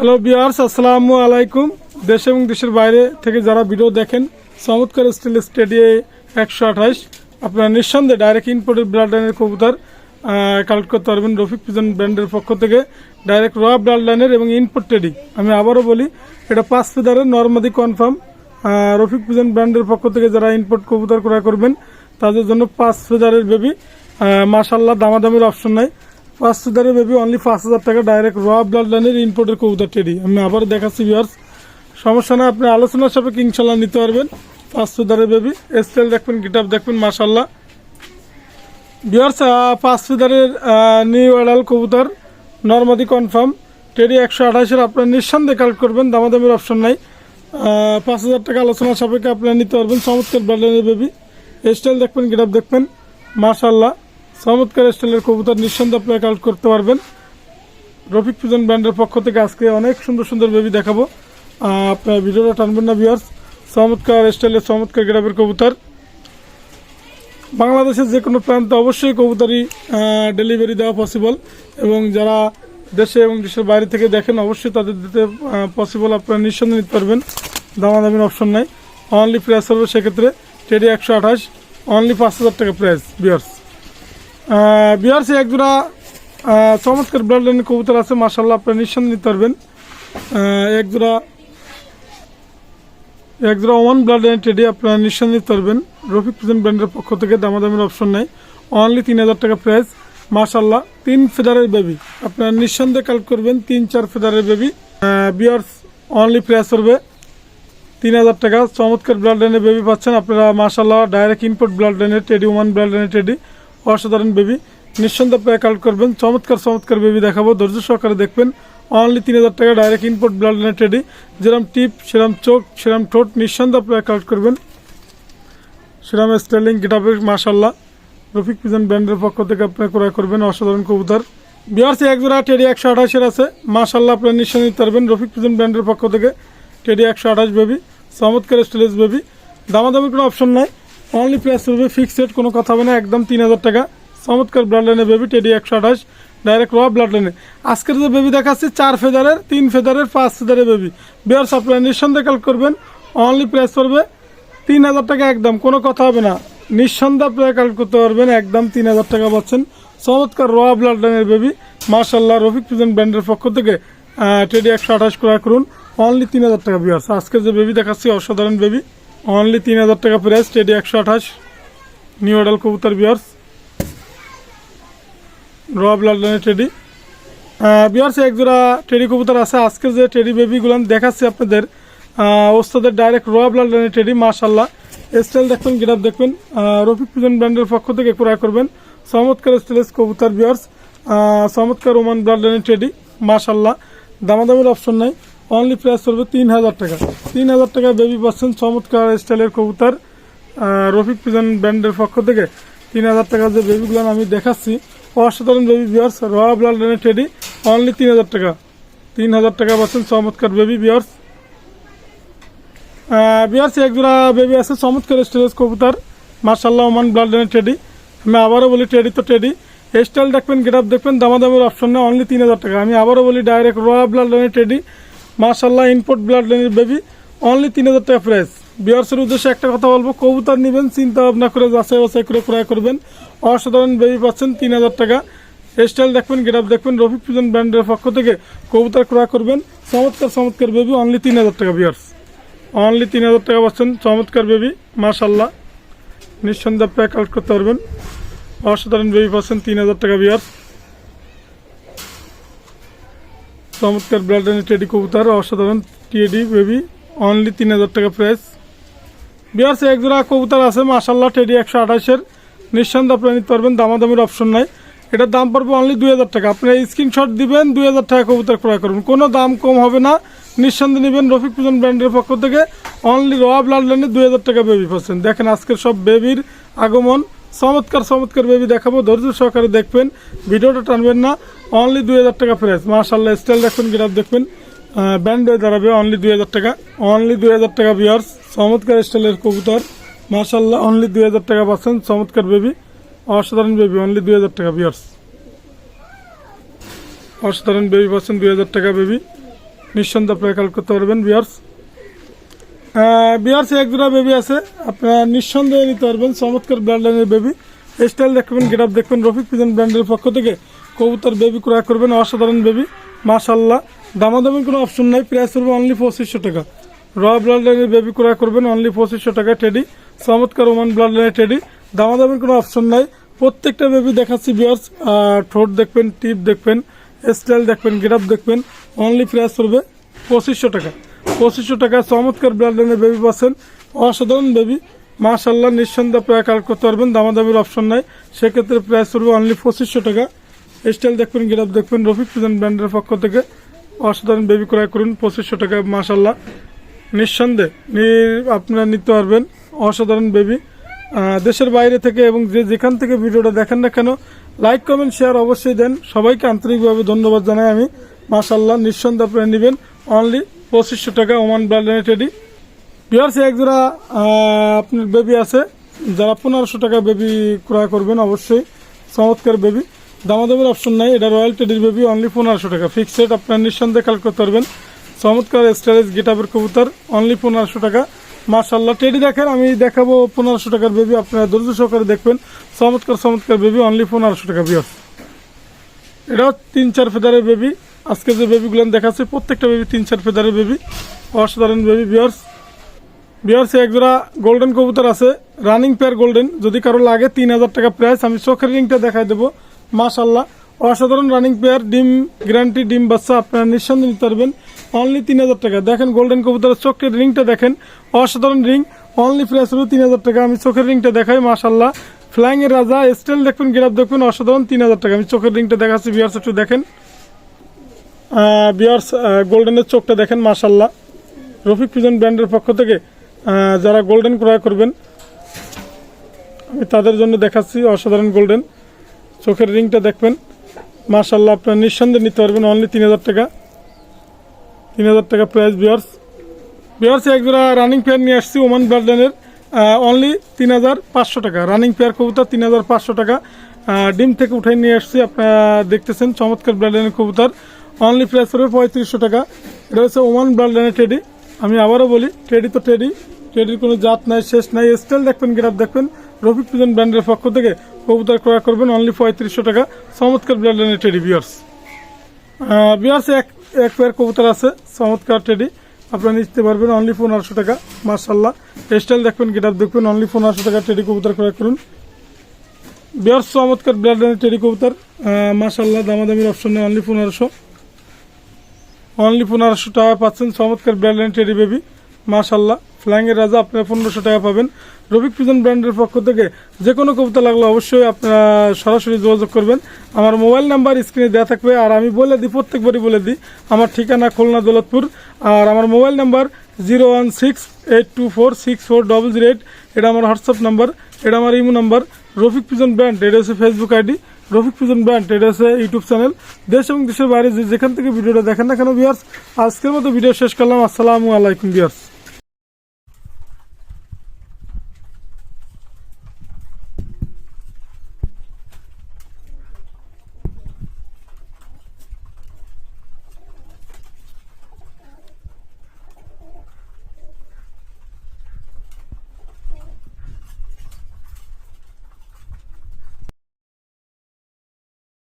Hello বিয়ার্স আসসালামু আলাইকুম দেশ এবং দেশের বাইরে থেকে যারা ভিডিও দেখেন চমৎকার স্টিল স্টেডিয়ে একশো আঠাশ। আপনারা নিঃসন্দেহে ডাইরেক্ট ইনপোর্টেড ব্লাড লাইনের কবুতর কালেক্ট করতে পারবেন রফিক পিজন ব্র্যান্ডের পক্ষ থেকে ডাইরেক্ট র ব্লাড লাইনের এবং ইনপোর্ট ট্রেডিং আমি আবারও বলি এটা পাঁচ ফিদারের নর্মাদি কনফার্ম রফিক পিজন ব্র্যান্ডের পক্ষ থেকে যারা ইনপোর্ট কবুতর ক্রয় করবেন তাদের জন্য পাঁচ ফিদারের বেবি মাসাল্লাহ দামাদামির অপশন নাই। পাঁচ ফিদারের বেবি অনলি পাঁচ হাজার টাকা ডাইরেক্ট র ব্লাড লাইনের ইনপোর্টের কবুতর টেডি আমি আবার দেখাচ্ছি ভিউয়ার্স সমস্যা না, আপনি আলোচনার সাপেক্ষে ইনশাল্লাহ নিতে পারবেন। পাঁচ ফিদারের বেবি স্টাইল দেখবেন গিটার দেখবেন মাসাল্লাহ ভিউয়ার্স পাঁচ ফিদারের নিউ অ্যাডাল কবুতর নর্মাদি কনফার্ম টেডি একশো আঠাশের আপনার নিঃসন্দেহে কালেক্ট করবেন, দামাদামির অপশন নাই। পাঁচ হাজার টাকা আলোচনার সাপেক্ষে আপনারা নিতে পারবেন, চমৎকার ব্র্যান্ডের বেবি। স্টাইল দেখবেন গিটার দেখবেন মাশাল্লাহ চমৎকার স্টাইলের কবুতর নিঃসন্দেহে আপনারা কালেক্ট করতে পারবেন। রফিক পিজন ব্র্যান্ডের পক্ষ থেকে আজকে অনেক সুন্দর সুন্দর বেবি দেখাবো। আপনার ভিডিওটা টানবেন না ভিউয়ার্স চমৎকার স্টাইলের চমৎকার গ্রামের কবুতর। বাংলাদেশের যে কোনো প্রান্তে অবশ্যই কবুতরই ডেলিভারি দেওয়া পসিবল এবং যারা দেশে এবং দেশের বাইরে থেকে দেখেন, অবশ্যই তাদের দিতে পসিবল আপনারা নিঃসন্দেহে নিতে পারবেন। দামাদামির অপশন নাই। অনলি প্রাইস হবে সেক্ষেত্রে টেডি একশো আঠাশ। অনলি পাঁচ হাজার টাকা প্রাইস বিয়ার্স বিয়ার্সে এক জোড়া চমৎকার ব্লাড কবুতর আছে মার্শাল্লাহ আপনারা নিঃসন্দেহে নিতে পারবেন। এক জোড়া এক জোড়া ওয়ান ব্লাড লাইন টেডি আপনারা নিঃসন্দেহে নিতে পারবেন। রফিক প্রেজেন্ট ব্র্যান্ডের পক্ষ থেকে দামাদামির অপশন নেই। অনলি তিন হাজার টাকা প্রাইস মার্শাল্লাহ তিন ফেদারের বেবি আপনারা নিঃসন্দেহে কালেক্ট করবেন, তিন চার ফেদারের বেবি বিয়ার্স অনলি প্রাইস করবে তিন হাজার টাকা। চমৎকার ব্লাড লাইনের বেবি পাচ্ছেন আপনারা মার্শাল্লাহ ডাইরেক্ট ইনপুট ব্লাড লাইনের টেডি ওয়ান ব্লাড লাইনের টেডি অসাধারণ বেবি। নিঃসন্দেহে আপনারা কালেক্ট করবেন। চমৎকার চমৎকার বেবি দেখাবো। ধৈর্য সহকারে দেখবেন। অনলি তিন হাজার টাকা ডাইরেক্ট ইনপুট ব্লাড লাইনের টেডি যেরকম টিপ, সেরম চোখ, সেরম ঠোঁট নিঃসন্দেহে আপনারা কালেক্ট করবেন। সেরম স্টাইলিং গেটাপের মার্শাল্লাহ রফিক পিজন ব্র্যান্ডের পক্ষ থেকে আপনারা ক্রয় করবেন অসাধারণ কবুতর। বিহারসি এক জোড়া টেডি একশো আঠাশের আছে। মার্শাল্লাহ আপনারা নিঃসন্দেহে নিতে পারবেন রফিক পিজন ব্র্যান্ডের পক্ষ থেকে। টেডি একশো আঠাশ বেবি চমৎকার স্টেলেজ বেবি দামাদামির কোনো অপশন নাই। অনলি প্রাইস করবে ফিক্সড কোনো কথা হবে না, একদম তিন হাজার টাকা। চমৎকার ব্লাড লাইনের বেবি টেডি একশো আঠাশ ডাইরেক্ট র ব্লাড লাইনে আজকের যে বেবি দেখাচ্ছি, চার ফেদারের, তিন ফেদারের, পাঁচ ফেদারের বেবি বিয়ার্স সাপ্লাই নিঃসন্দেহে কাল করবেন অনলি প্রাইস করবে, তিন হাজার টাকা একদম, কোনো কথা হবে না। নিঃসন্দেহে আপনারা কালেক্ট করতে পারবেন, একদম তিন হাজার টাকা পাচ্ছেন। চমৎকার র ব্লাড লাইনের বেবি মার্শাল্লাহ রফিক প্রিজন ব্র্যান্ডের পক্ষ থেকে টেডি একশো আঠাশ ক্রয় করুন অনলি তিন হাজার টাকা বিয়ার্স আজকের যে বেবি দেখাচ্ছি, অসাধারণ বেবি অনলি তিন হাজার টাকা প্রাইস টেডি একশো আঠাশ নিউ অডাল কবুতর বিয়ার্স র ব্লাড টেডি বিয়ার্স এক জোড়া টেডি কবুতর আছে। আজকের যে টেডি বেবিগুলো দেখাচ্ছি আপনাদের ওস্তাদের ডাইরেক্ট র ব্লাড টেডি মাশাল্লাহ স্টাইল দেখবেন গিরাপ দেখবেন রফিক পিজন ব্র্যান্ডের পক্ষ থেকে ক্রয় করবেন। চমৎকার স্টাইলেস কবুতর বিয়ার্স চমৎকার ওমান ব্লাড লাইনের টেডি মাশাল্লাহ দামাদামির অপশন নাই। অনলি প্রাইস করবে তিন হাজার টাকা। তিন হাজার টাকা বেবি পাচ্ছেন চমৎকার স্টাইলের কবুতর রফিক পিজন ব্র্যান্ডের পক্ষ থেকে। তিন হাজার টাকার যে বেবিগুলো আমি দেখাচ্ছি, অসাধারণ বেবি বিয়ার্স র ব্লাড লাইনের টেডি অনলি তিন হাজার টাকা। তিন হাজার টাকা পাচ্ছেন চমৎকার বেবি বিয়ার্স বিয়ার্স এক জোড়া বেবি আছে, চমৎকার স্টেজ কবুতর মার্শাল্লাহ ওমান ব্লাড লাইনের টেডি আমি আবারও বলি টেডি তো টেডি স্টাইল দেখবেন গেট আপ দেখবেন, দামাদামের অপশন নেই অনলি তিন হাজার টাকা। আমি আবারও বলি ডাইরেক্ট র ব্লাড লাইনের টেডি মার্শাল্লাহ ইনপোর্ট ব্লাড লাইনের বেবি অনলি তিন হাজার টাকা প্রাইস বিয়ার্সের উদ্দেশ্যে একটা কথা বলব, কবুতর নেবেন চিন্তা ভাবনা করে যাচাই বাছাই করে ক্রয় করবেন। অসাধারণ বেবি পাচ্ছেন তিন হাজার টাকা। স্টাইল দেখবেন গেট দেখবেন রফিক পিজন ব্র্যান্ডের পক্ষ থেকে কবুতর ক্রয় করবেন। চমৎকার চমৎকার বেবি অনলি তিন হাজার টাকা বিয়ার্স অনলি তিন হাজার টাকা পাচ্ছেন, চমৎকার বেবি মাশাল্লাহ নিঃসন্দেহ প্যাক আউট করতে পারবেন। অসাধারণ বেবি পাচ্ছেন তিন হাজার টাকা বিয়ার চমৎকার ব্লাড টেডি কবুতর, অসাধারণ টিএডি বেবি অনলি তিন হাজার টাকা প্রাইস বিয়ার্স এক জোড়া কবুতর আছে মাশাল্লাহ টেডি একশো আঠাশের। নিঃসন্দেহে আপনি নিতে পারবেন, দামাদামির অপশন নাই। এটার দাম পড়বে অনলি দুই হাজার টাকা। আপনি স্ক্রিনশট দিবেন, দুই হাজার টাকা কবুতর ক্রয় করুন কোনো দাম কম হবে না। নিঃসন্দেহে নেবেন রফিক পুজন ব্র্যান্ডের পক্ষ থেকে। অনলি র ব্লাড লাইনে দুই হাজার টাকা বেবি পাচ্ছেন। দেখেন আজকের সব বেবির আগমন। চমৎকার চমৎকার বেবি দেখাবো। ধৈর্য সহকারে দেখবেন। ভিডিওটা টানবেন না। অনলি দুই হাজার টাকা প্রাইস মার্শাল্লাহ স্টাইল দেখবেন গিরাপ দেখবেন। ব্যান্ড হয়ে দাঁড়াবে অনলি দুই হাজার টাকা। অনলি দুই হাজার টাকা বিয়ার্স চমৎকার স্টাইলের কবুতর। মার্শাল্লাহ অনলি দুই হাজার টাকা পাচ্ছেন। চমৎকার বেবি অসাধারণ বেবি অনলি দুই হাজার টাকা বিয়ার্স অসাধারণ বেবি পাচ্ছেন, দুই হাজার টাকা বেবি নিঃসন্দেহে আপনারা কালেক্ট করতে পারবেন বিয়ার্স বিয়ার্স এক জোড়া বেবি আছে। আপনারা নিঃসন্দেহে নিতে পারবেন চমৎকার ব্র্যান্ডের বেবি স্টাইল দেখবেন গেট দেখবেন, রফিক পিজন ব্র্যান্ডের পক্ষ থেকে কবুতর বেবি ক্রয় করবেন, অসাধারণ বেবি মাশাল্লাহ দামাদামি কোনো অপশন নাই প্রাইস করবে অনলি পঁচিশশো টাকা। র ব্লাড লাইনের বেবি ক্রয় করবেন অনলি পঁচিশশো টাকা টেডি চমৎকার ওমান ব্লাড লাইনের টেডি দামাদামির কোনো অপশন নাই। প্রত্যেকটা বেবি দেখাচ্ছি বিয়ার্স ঠোঁট দেখবেন টিপ দেখবেন স্টাইল দেখবেন গেট দেখবেন অনলি প্রাইস করবে পঁচিশশো টাকা। পঁচিশশো টাকা চমৎকার লাইনের বেবি পাচ্ছেন। অসাধারণ বেবি মাশাল্লাহ নিঃসন্দেহে প্রায় কালেক্ট করতে পারবেন, দামাদামির অপশন নাই। সেক্ষেত্রে প্রাইস করবে অনলি পঁচিশশো টাকা। স্টাইল দেখবেন গেট দেখবেন, রফিক প্রেজেন্ট ব্র্যান্ডের পক্ষ থেকে। অসাধারণ বেবি ক্রয় করুন, পঁচিশশো টাকা মাশাল্লাহ নিঃসন্দেহে আপনারা নিতে পারবেন, অসাধারণ বেবি দেশের বাইরে থেকে এবং যে যেখান থেকে ভিডিওটা দেখেন না কেন লাইক কমেন্ট শেয়ার অবশ্যই দেন। সবাইকে আন্তরিকভাবে ধন্যবাদ জানাই আমি। মাশাল্লাহ নিঃসন্দেহ আপনারা নেবেন। অনলি পঁচিশশো টাকা ওমান ব্র্যান্ডের টেডি। বিহার এক জোড়া আপনার বেবি আছে। যারা পনেরোশো টাকা বেবি ক্রয় করবেন, অবশ্যই চমৎকার বেবি দামাদামের অপশন নাই, এটা রয়্যাল টেডির বেবি অনলি পনেরোশো টাকা। ফিক্সড আপনার নিঃসন্দেহে কালেক্ট করতে পারবেন। চমৎকার স্টাইলিশ গেটাবের কবুতর অনলি পনেরোশো টাকা। মার্শাল্লাহ টেডি দেখেন, আমি দেখাবো পনেরোশো টাকার বেবি আপনারা ধৈর্য সহকারে দেখবেন। চমৎকার চমৎকার বেবি অনলি পনেরোশো টাকা বিয়ার এটাও তিন চার ফেদারের বেবি আজকে যে বেবিগুলো দেখাচ্ছে, প্রত্যেকটা বেবি তিন, চার ফেদারের বেবি অসাধারণ বেবি বিয়ার্স বিয়ার্স এক জোড়া গোল্ডেন কবুতর আছে রানিং পেয়ার গোল্ডেন যদি কারও লাগে তিন হাজার টাকা প্রাইস আমি চোখের রিংটা দেখাই দেবো। মাশাল্লাহ অসাধারণ রানিং পেয়ার ডিম গ্যারান্টি ডিম বাচ্চা, আপনারা নিঃসন্দেহে নিতে পারবেন। অনলি তিন হাজার টাকা। দেখেন গোল্ডেন কবুতরের চোখের রিংটা দেখেন। অসাধারণ রিং অনলি প্রাইস হলো তিন হাজার টাকা। আমি চোখের রিংটা দেখাই মাশাল্লাহ ফ্লাইং এর রাজা স্টাইল দেখবেন গেরাপ দেখবেন অসাধারণ তিন হাজার টাকা। আমি চোখের রিংটা দেখাচ্ছি বিয়ার্স একটু দেখেন। বিয়ার্স গোল্ডেনের চোখটা দেখেন মাশাল্লাহ রফিক ফিজন ব্র্যান্ডের পক্ষ থেকে যারা গোল্ডেন ক্রয় করবেন, আমি তাদের জন্য দেখাচ্ছি অসাধারণ গোল্ডেন চোখের রিংটা দেখবেন মাশাল্লাহ আপনার নিঃসন্দেহে নিতে পারবেন অনলি তিন হাজার টাকা। তিন হাজার টাকা প্রাইস বিয়ার্স বিয়ার্স এক জোড়া রানিং পেয়ার নিয়ে আসছি ওমান ব্লাডলাইনের অনলি তিন হাজার পাঁচশো টাকা। রানিং পেয়ার কবুতর, তিন হাজার পাঁচশো টাকা। ডিম থেকে উঠাই নিয়ে আসছি, আপনারা দেখতেছেন, চমৎকার ব্লাডলাইনের কবুতর। অনলি প্রাইস পড়বে পঁয়ত্রিশশো টাকা। এটা হচ্ছে ওমান ব্লাডলাইনের টেডি আমি আবারও বলি টেডি তো টেডি টেডির কোনো জাত নাই, শেষ নাই। স্টাইল দেখবেন গ্রাফ দেখবেন। রফিক পিজন ব্র্যান্ডের পক্ষ থেকে কবুতর ক্রয় করবেন অনলি পঁয়ত্রিশশো টাকা। চমৎকার ব্লাডলাইনের টেডি বিয়ার্স বিয়ার্স এক এক পেয়ার কবুতর আছে, চমৎকার টেডি আপনারা নিতে পারবেন অনলি পনেরোশো টাকা মার্শাল্লাহ স্টাইল দেখবেন গেট দেখবেন, অনলি পনেরোশো টাকা টেডি কবুতর ক্রয় করুন। বিয়ার্স চমৎকার ব্লাড টেডি কবুতর। মার্শাল্লাহ দামাদামির অপশন অনলি পনেরোশো। অনলি পনেরোশো টাকা পাচ্ছেন। চমৎকার ব্র্যান্ড টেডি বেবি মাশাল্লাহ ফ্ল্যাঙ্গের রাজা আপনারা পনেরোশো টাকা পাবেন। রবিক পিজন ব্র্যান্ডের পক্ষ থেকে যে কোনো কবিতা লাগলে অবশ্যই আপনারা সরাসরি যোগাযোগ করবেন। আমার মোবাইল নাম্বার স্ক্রিনে দেওয়া থাকবে। আর আমি বলে দিই, প্রত্যেকবারই বলে দিই, আমার ঠিকানা খুলনা দৌলতপুর। আর আমার mobile number zero one six eight two four six four double zero eight. এটা আমার হোয়াটসঅ্যাপ নাম্বার, এটা আমার imo number. Rafiq pigeon brand, এটা হচ্ছে Facebook ID Rafiq pigeon brand এটা হচ্ছে ইউটিউব চ্যানেল দেশ এবং দেশের বাইরে যেখান থেকে ভিডিওটা দেখেন না কেন বিয়ার্স আজকের মতো ভিডিও শেষ করলাম। আসসালামু আলাইকুম বিয়ার্স